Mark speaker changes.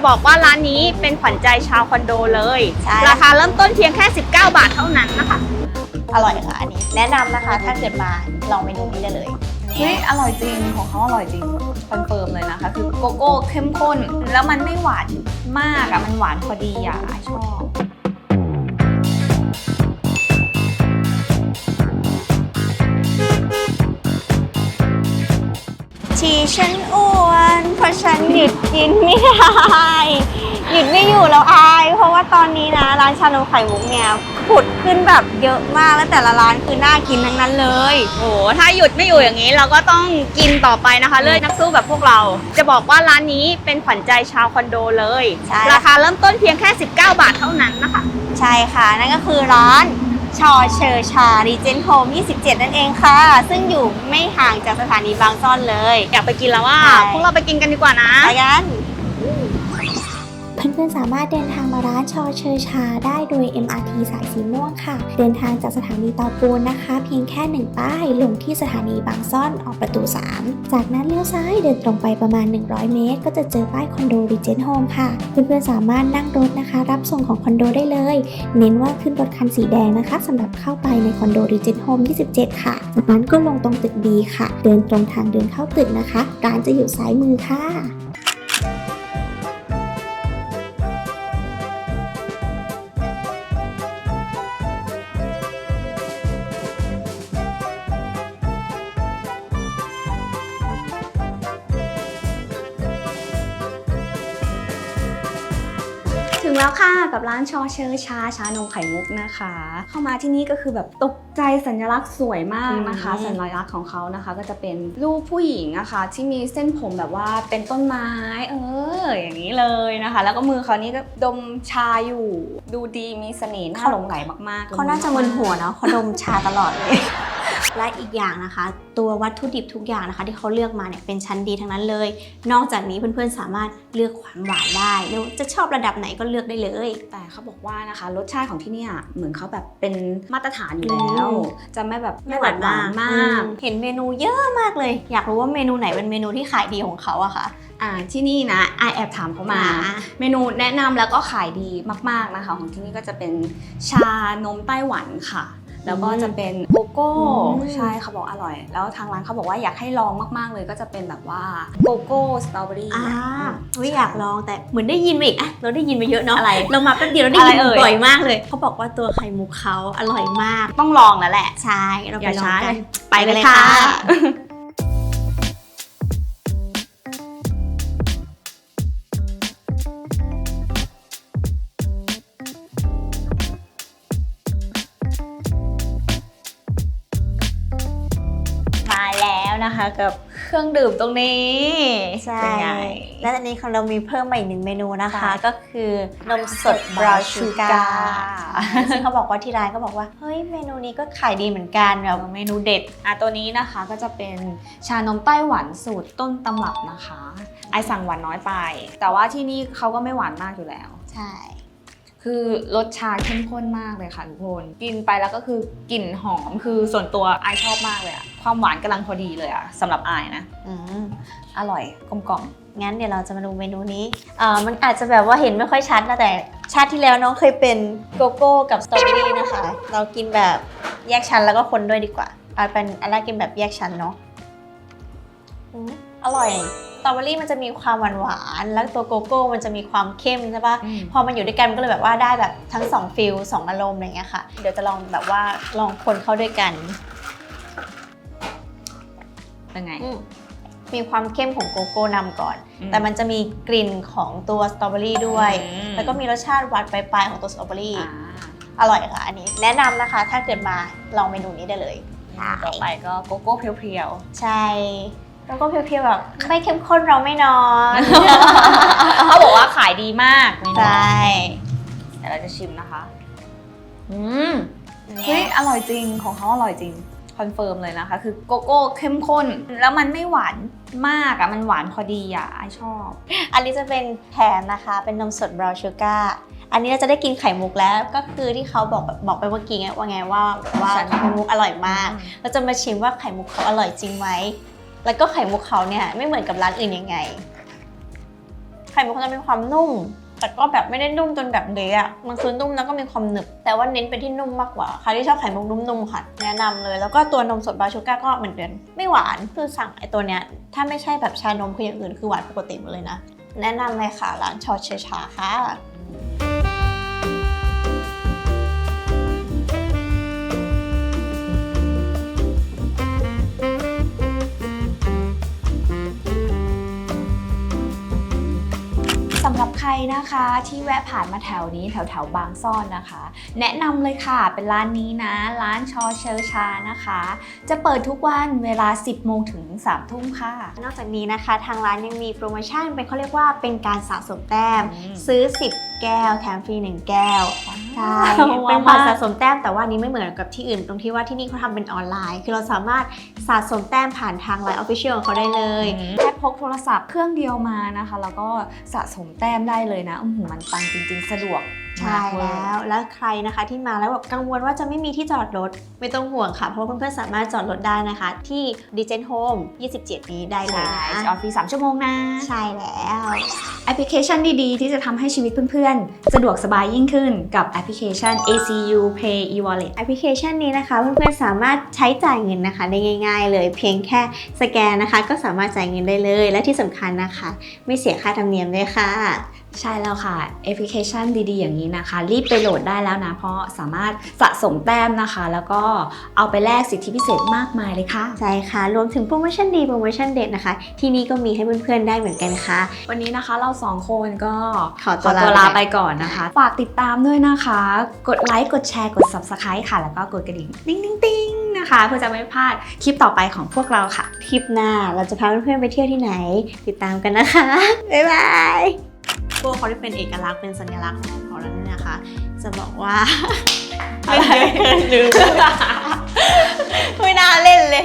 Speaker 1: จะบอกว่าร้านนี้เป็นขวัญใจชาวคอนโดเลย
Speaker 2: ใช่
Speaker 1: ราคาเริ่มต้นเพียงแค่ 19 บาทเท่านั้นนะคะ
Speaker 2: อร่อยค่ะอันนี้แนะนำนะคะ ถ้าเกิดมาลองเมนูนี้ได้เลย
Speaker 3: เฮ้ยอร่อยจริงของเขาอร่อยจริงคอนเฟิร์มเลยนะคะ คือโกโก้เข้มข้น แล้วมันไม่หวานมากอะมันหวานพอดีอะไอชอบ
Speaker 2: ชีฉันอ้วน เพราะฉันหยุดกินไม่ได้ หยุดไม่อยู่แล้วอาย เพราะว่าตอนนี้นะ ร้านชานมไข่มุกเนี่ยผุดขึ้นแบบเยอะมากแล้วแต่ละร้านคือน่ากินทั้งนั้นเลย
Speaker 1: โอ้โหถ้าหยุดไม่อยู่อย่างนี้เราก็ต้องกินต่อไปนะคะ เลือดนักสู้แบบพวกเรา จะบอกว่าร้านนี้เป็นขวัญใจชาวคอนโดเลย
Speaker 2: ใช่
Speaker 1: ราคาเริ่มต้นเพียงแค่ 19 บาทเท่านั้นนะคะ
Speaker 2: ใช่ค่ะ นั่นก็คือร้าน ชอเชอชารีเจนโฮม27 นั่นเองค่ะ ซึ่งอยู่ไม่ห่างจากสถานีบางซ่อนเลย
Speaker 1: อยากไปกินแล้วว่า
Speaker 2: ใช่
Speaker 1: พวกเราไปกินกันดีกว่านะ
Speaker 2: ไปกัน
Speaker 4: เพื่อนๆสามารถเดินทางมาร้านชอเชอชา ได้โดย MRT สายสีม่วงค่ะ เดินทางจากสถานีเตาปูนนะคะ เพียงแค่หนึ่งป้ายลงที่สถานีบางซ่อนออกประตู 3 จากนั้นเลี้ยวซ้ายเดินตรงไปประมาณ 100 เมตร ก็จะเจอป้ายคอนโดรีเจนโฮมค่ะ เพื่อนๆสามารถนั่งรถนะคะ รับส่งของคอนโดได้เลย เน้นว่าขึ้นรถคันสีแดงนะคะสำหรับเข้าไปในคอนโดรีเจนโฮม27 ค่ะ จากนั้นก็ลงตรงตึก B ค่ะ เดินตรงทางเดินเข้าตึกนะคะ ร้านจะอยู่ซ้ายมือค่ะ
Speaker 3: ถึงแล้วค่ะกับร้านชอเชอชาชานมไข่มุกนะคะ เข้ามาที่นี่ก็คือแบบตกใจสัญลักษณ์สวยมากนะคะ
Speaker 2: อืม
Speaker 3: สัญลักษณ์ของเขานะคะ ก็จะเป็นรูปผู้หญิงอะคะที่มีเส้นผมแบบว่าเป็นต้นไม้ เอออย่างนี้เลยนะคะ แล้วก็มือเขานี่ก็ดมชาอยู่ ดูดีมีเสน่ห์น่าหลงไหลมากๆ
Speaker 2: เขาน่าจะมึนหัวเนาะเขาดมชาตลอดเลย และอีกอย่างนะคะ ตัววัตถุดิบทุกอย่างนะคะ ที่เขาเลือกมาเนี่ยเป็นชั้นดีทั้งนั้นเลย นอกจากนี้เพื่อนๆสามารถเลือกความหวานได้หรือจะชอบระดับไหนก็เลือกได้เลย
Speaker 3: แต่เขาบอกว่านะคะ รสชาติของที่เนี่ยเหมือนเขาแบบเป็นมาตรฐานอยู่แล้ว
Speaker 2: อืม
Speaker 3: จะไม่แบบ
Speaker 2: ไม่หวานมาก
Speaker 3: มาก
Speaker 2: อืเห็นเมนูเยอะมากเลย อยากรู้ว่าเมนูไหนเป็นเมนูที่ขายดีของเขาอะคะ
Speaker 3: อ่าที่นี่นะไอแอบถามเขามา
Speaker 2: อ่า
Speaker 3: เมนูแนะนำแล้วก็ขายดีมาก ๆนะคะ ของที่นี่ก็จะเป็นชานมไต้หวันค่ะ แล้วก็จะเป็นโกโก้
Speaker 2: อืม
Speaker 3: ใช่เขาบอกอร่อย แล้วทางร้านเขาบอกว่าอยากให้ลองมากๆเลยก็จะเป็นแบบว่าโกโก้สตรอเบอรี่
Speaker 2: อ่าอุ๊ยอยากลองแต่เหมือนได้ยินมาอีกอะเราได้ยินมาเยอะเนาะ
Speaker 3: อะไร
Speaker 2: เรามาแป๊บเดียวเราได้ยิน
Speaker 3: อะไรเอ่ย
Speaker 2: บ่อยมากเลย เขาบอกว่าตัวไข่มุกเขาอร่อยมาก
Speaker 3: ต้องลองแล้วแหละ
Speaker 2: ใช่เรา
Speaker 3: อ
Speaker 2: ไป
Speaker 3: ย่า
Speaker 2: ลอง
Speaker 3: ช้า
Speaker 2: กั
Speaker 3: เล
Speaker 2: น
Speaker 3: ยไปกันเลยค่ะ นะคะ กับเครื่องดื่มตรงนี้
Speaker 2: ใช่
Speaker 3: เป็นไง
Speaker 2: และอันนี้ของเรามีเพิ่มมาอีกหนึ่งเมนูนะคะ
Speaker 3: ค่ะ
Speaker 2: ก็คือนมสดบราวน์ชูการ์ซึ่งเขาบอกว่าที่ร้านก็บอกว่า เฮ้ยเมนูนี้ก็ขายดีเหมือนกันแบบ
Speaker 3: เมนูเด็ดอะตัวนี้นะคะก็จะเป็นชานมไต้หวันสูตรต้นตำรับนะคะ ไอสั่งหวานน้อยไป แต่ว่าที่นี่เขาก็ไม่หวานมากอยู่แล้ว
Speaker 2: ใช่
Speaker 3: คือรสชาเข้มข้นมากเลยค่ะทุกคน กินไปแล้วก็คือกลิ่นหอมคือส่วนตัวไอชอบมากเลยอะความหวานกำลังพอดีเลยอะสำหรับไอนะ
Speaker 2: อืม
Speaker 3: อร่อยกลมกล่อม
Speaker 2: งั้นเดี๋ยวเราจะมาดูเมนูนี้เอ่อมันอาจจะแบบว่าเห็นไม่ค่อยชัดนะแต่ชาติที่แล้วน้องเคยเป็นโกโก้กับสตรอเบอรี่นะคะ เรากินแบบแยกชั้นแล้วก็คนด้วยดีกว่าเอาเป็นอันแรกกินแบบแยกชั้นเนาะอืมอร่อย สตรอเบอรี่มันจะมีความหวานหวานๆแล้วตัวโกโก้มันจะมีความเข้มใช่ปะ
Speaker 3: อืม
Speaker 2: พอมันอยู่ด้วยกันมันก็เลยแบบว่าได้แบบทั้งสองฟิลสองอารมณ์อะไรเงี้ยค่ะ เดี๋ยวจะลองแบบว่าลองคนเข้าด้วยกัน
Speaker 3: เป็นไง
Speaker 2: อืมมีความเข้มของโกโก้นำก่อน
Speaker 3: อืม
Speaker 2: แต่มันจะมีกลิ่นของตัวสตรอเบอรี่ด้วย
Speaker 3: อืม
Speaker 2: แล้วก็มีรสชาติหวานปลายๆของตัวสตรอเบอรี่
Speaker 3: อ่า
Speaker 2: อร่อยค่ะ อันนี้แนะนำนะคะ ถ้าเกิดมาลองเมนูนี้ได้เลย
Speaker 3: ต่อไปก็โกโก้เพียว
Speaker 2: ใช่ แล้วก็เพียวๆแบบไม่เข้มข้นเราไม่นอน
Speaker 3: ๆเขาบอกว่าขายดีมากเมนู
Speaker 2: ใช่
Speaker 3: เดี๋ยวเราจะชิมนะคะ อืม เฮ้ยอร่อยจริงของเขาอร่อยจริงคอนเฟิร์มเลยนะคะ คือโกโก้เข้มข้น แล้วมันไม่หวานมากอะมันหวานพอดีอะไอชอบ
Speaker 2: อันนี้จะเป็นแถมนะคะ เป็นนมสดบราวน์ชูการ์อันนี้เราจะได้กินไข่มุกแล้ว ก็คือที่เขาบอกบอกไปเมื่อกี้ไงว่าไงว่าว่า
Speaker 3: ฉัน
Speaker 2: ไข่มุกอร่อยมาก เราจะมาชิมว่าไข่มุกเขาอร่อยจริงไหม แล้วก็ไข่มุกเขาเนี่ยไม่เหมือนกับร้านอื่นยังไง ไข่มุกเขาจะมีความนุ่ม แต่ก็แบบไม่ได้นุ่มจนแบบเละอะมันคือนุ่มแล้วก็มีความหนึบ แต่ว่าเน้นไปที่นุ่มมากกว่า ใครที่ชอบไข่มุกนุ่มๆค่ะ แนะนำเลย แล้วก็ตัวนมสดบาชูก้าก็เหมือนเดิมไม่หวาน คือสั่งไอตัวเนี้ย ถ้าไม่ใช่แบบชานมคืออย่างอื่นคือหวานปกติหมดเลยนะ แนะนำเลยค่ะร้านชอเชชาค่ะ
Speaker 3: นะคะที่แวะผ่านมาแถวนี้แถวแถวๆบางซ่อนนะคะ แนะนำเลยค่ะเป็นร้านนี้นะ ร้านชอเชอชานะคะ จะเปิดทุกวันเวลา 10 โมงถึง 3 ทุ่มค่ะ
Speaker 2: นอกจากนี้นะคะ ทางร้านยังมีโปรโมชั่นเป็นเขาเรียกว่าเป็นการสะสมแต้ม
Speaker 3: อืม
Speaker 2: ซื้อ 10 แก้วแถมฟรี1แก้วใช่
Speaker 3: ว้าว
Speaker 2: เป็นบัตรสะสมแต้มแต่ว่าอันนี้ไม่เหมือนกับที่อื่น ตรงที่ว่าที่นี่เขาทำเป็นออนไลน์ คือเราสามารถสะสมแต้มผ่านทาง Line Official ของเขาได้เลย
Speaker 3: แค่พกโทรศัพท์เครื่องเดียวมานะคะ แล้วก็สะสมแต้มได้เลยนะอือหือมันปังจริง ๆ สะดวก
Speaker 2: ใช่
Speaker 3: มากเย
Speaker 2: แล้ว แล้วใครนะคะที่มาแล้วแบบกังวลว่าจะไม่มีที่จอดรถ ไม่ต้องห่วงค่ะ เพราะว่าเพื่อนๆสามารถจอดรถได้นะคะ ที่ d g e n Home 27 นี้ได้เลย
Speaker 3: ใช่
Speaker 2: นะ
Speaker 3: ออฟฟิศ3ชั่วโมงนะ
Speaker 2: ใช่แล้ว
Speaker 3: แอปพลิเคชันดีๆ ที่จะทำให้ชีวิตเพื่อนๆ สะดวกสบายยิ่งขึ้นกับแอปพลิเคชัน ACU Pay e-wallet
Speaker 2: แอปพลิเคชันนี้นะคะ เพื่อนๆ สามารถใช้จ่ายเงินนะคะ ได้ง่าย ๆ เลย เพียงแค่สแกนนะคะ ก็สามารถจ่ายเงินได้เลย และที่สำคัญนะคะ ไม่เสียค่าธรรมเนียมด้วยค่ะ
Speaker 3: ใช่แล้วค่ะแอปพลิเคชันดีๆ อย่างนี้นะคะ รีบไปโหลดได้แล้วนะ เพราะสามารถสะสมแต้มนะคะ แล้วก็เอาไปแลกสิทธิพิเศษมากมายเลยค่ะ
Speaker 2: ใช่ค่ะ รวมถึงโปรโมชั่นดีโปรโมชั่นเด็ดนะคะ ที่นี่ก็มีให้เพื่อนๆได้เหมือนกันค่ะ
Speaker 3: วันนี้นะคะเราสองคนก็
Speaker 2: ขอตัวลา
Speaker 3: ลา
Speaker 2: ไป
Speaker 3: ไปก่อนนะคะ ฝากติดตามด้วยนะคะ กดไลค์กดแชร์กด Subscribe ค่ะ แล้วก็กดกระดิ่งติ๊งติ๊งติ๊งนะคะเพื่อจะไม่พลาดคลิปต่อไปของพวกเราค่ะ
Speaker 2: ทริปหน้าเราจะพาเพื่อนๆไปเที่ยวที่ไหน ติดตามกันนะคะบ๊ายบาย พวกเขาที่เป็นเอกลักษณ์เป็นสัญลักษณ์ของเขาแล้วเนี่ยนะคะ จะบอกว่า
Speaker 3: ไม่ได้
Speaker 2: ลืมไม่น่าเล่นเลย